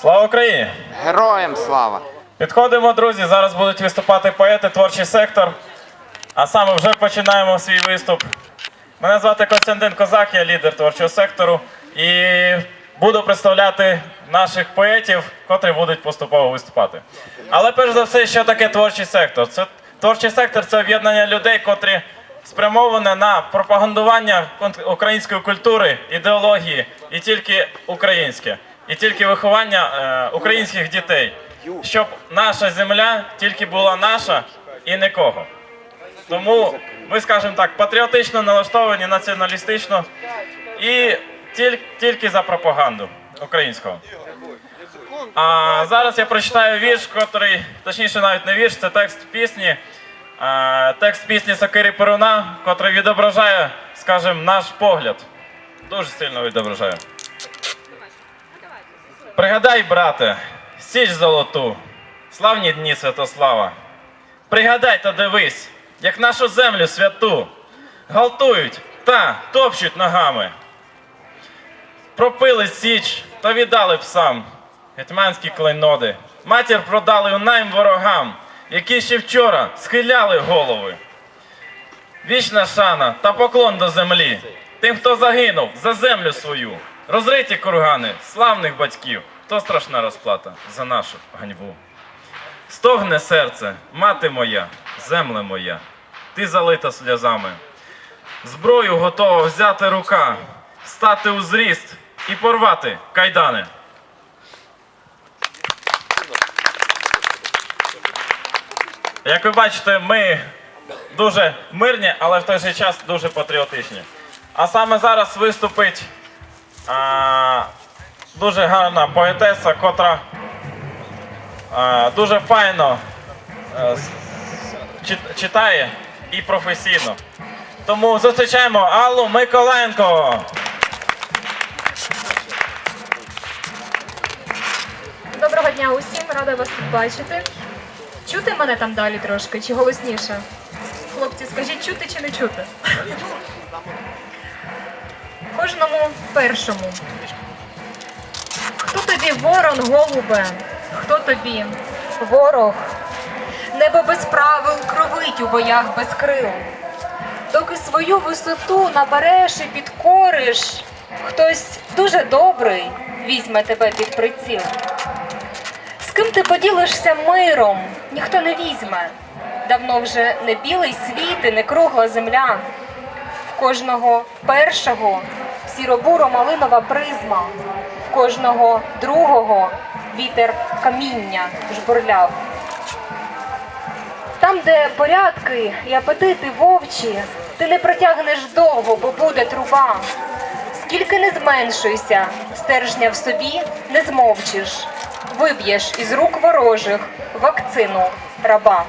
Слава Україні! Героям слава! Підходимо, друзі. Зараз будуть виступати поети, творчий сектор. А саме вже починаємо свій виступ. Мене звати Костянтин Козак, я лідер творчого сектору. І буду представляти наших поетів, котрі будуть поступово виступати. Але перш за все, що таке творчий сектор? Це творчий сектор це об'єднання людей, котрі спрямоване на пропагандування української культури, ідеології і тільки українське, і тільки виховання е, українських дітей, щоб наша земля тільки була наша і нікого. Тому ми, скажімо так, патріотично налаштовані, націоналістично і тіль- тільки за пропаганду українського. А зараз я прочитаю вірш, котрий, точніше, навіть не вірш, це текст пісні. Е, Текст пісні Сокири Перуна, котрий відображає, скажімо, наш погляд. Дуже сильно відображає. Пригадай, брате, січ золоту, славні дні Святослава. Пригадай та дивись, як нашу землю святу галтують та топчуть ногами. Пропили січ та віддали псам гетьманські клейноди. Матір продали найм ворогам, які ще вчора схиляли голови. Вічна шана та поклон до землі, тим, хто загинув за землю свою. Розриті кургани славних батьків, то страшна розплата за нашу ганьбу. Стогне серце, мати моя, земле моя, ти залита сльозами. Зброю готова взяти рука, стати у зріст і порвати кайдани. Як ви бачите, ми дуже мирні, але в той же час дуже патріотичні. А саме зараз виступить дуже гарна поетеса, котра дуже файно е, чит- читає і професійно. Тому зустрічаємо Аллу Миколенко. Доброго дня усім, рада вас тут бачити. Чути мене там далі трошки, чи голосніше? Хлопці, скажіть, чути чи не чути? Кожному першому. Хто тобі ворон, голубе? Хто тобі ворог? Небо без правил кровить у боях без крил. Доки свою висоту набереш і підкориш, хтось дуже добрий візьме тебе під приціл. З ким ти поділишся миром, ніхто не візьме. Давно вже не білий світ і не кругла земля. В кожного першого сіробуро-малинова призма, в кожного другого вітер каміння жбурляв. Там, де порядки і апетити вовчі, ти не протягнеш довго, бо буде труба. Скільки не зменшуйся, стержня в собі не змовчиш, виб'єш із рук ворожих вакцину раба.